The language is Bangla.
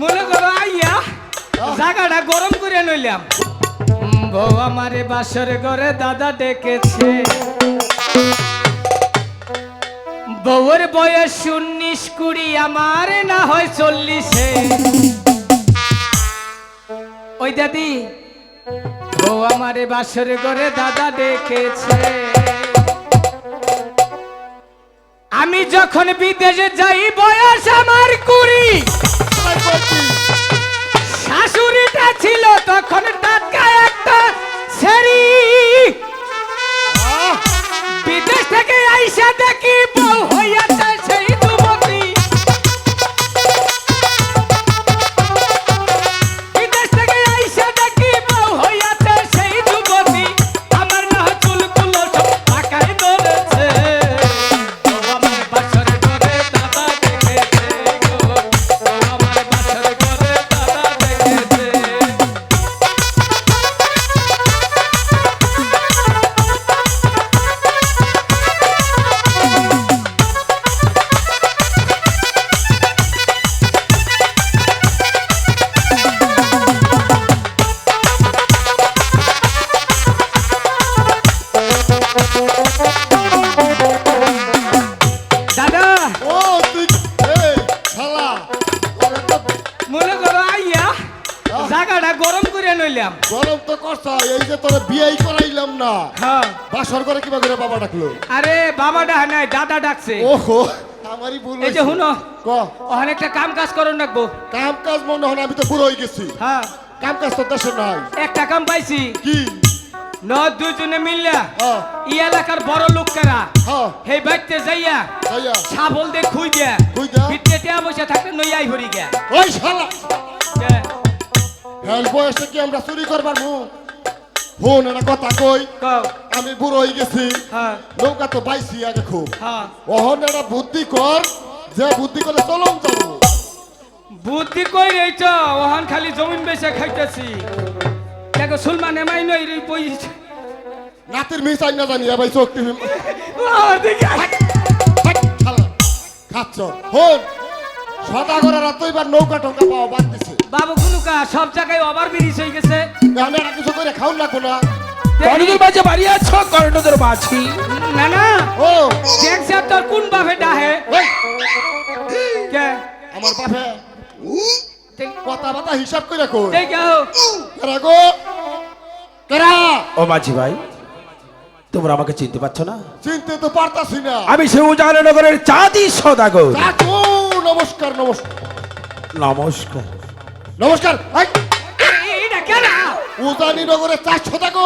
মনে করো, আইয়া জায়গাটা গরম করে নইলাম বউ আমারে বাসর ঘরে দাদা ডেকেছে। বউয়ের বয়স উনিশ কুড়ি, আমার না হয় চল্লিশে। ওই দাদি, বউ আমারে বাসর ঘরে দাদা ডেকেছে। আমি যখন বিদেশে যাই, বয়স আমার কুড়ি। করে নইলাম গরম তো করছ এই যে তোরা বিয়েই করাইলাম না। হ্যাঁ। বাসর করে কিবা করে বাবা ডাকলো? আরে বাবা ডাক নাই দাদা ডাকছে। ওহো আমারই ভুল এই যে। শুনো ক? অনেকটা কাম কাজ করুন রাখব কাম কাজ মনে হয় আমি তো বুড়ো হয়ে গেছি। হ্যাঁ। কাম কাজ তো দেশে নাই। একটা কাম পাইছি। কি? ন দুজনে মিললা হ্যাঁ। ই এলাকার বড় লোকেরা হ্যাঁ। সেই বাইতে যাইয়া ছাবল দিয়া খুই দিয়া? ভিতরে টিয়া বসে থাকতে নইয়াই হরি গিয়া। ওই শালা! হেল বয়সে কি আমরা চুরি করবার মু হুন এটা কথা কই? আমি বুড়ো হয়ে গেছি। হ্যাঁ। নৌকা তো পাইছি আগে খুব। হ্যাঁ। ওহন এটা বুদ্ধি কর যে বুদ্ধি করে চলন যাব বুদ্ধি কই রইছ ওহান খালি জমিন বেচে খাইতেছি। দেখো সুলমান এমাই নই রে বইছে নাতির মিস না জানি ভাই আয়। খাচ্ছ। হন সদাগরের রাত এবার নৌকা টঙ্কা পাওয়া বাদ দিছে। বাবু কুনুকা সব জায়গায় ওভার ব্রিজ হয়ে গেছে। আমি একটা কিছু করে খাও না। কোনা কর্ণদের মাঝে বাড়ি আছো? কর্ণদের মাঝি না না। ও। দেখছে তোর কোন বাপে ডাহে? কে? আমার বাপে। কথা বাতা হিসাব করে কই? দেখে হো কেরা গো? কেরা? ও মাঝি ভাই তোমরা আমাকে চিনতে পারছ না? চিনতে তো পারতাছি না। আমি সে উজাননগরের চাঁদি সদাগর। নমস্কার নমস্কার। নমস্কার। নমস্কার এই, এটা কেনা উজানি নগরের চারশো টাকা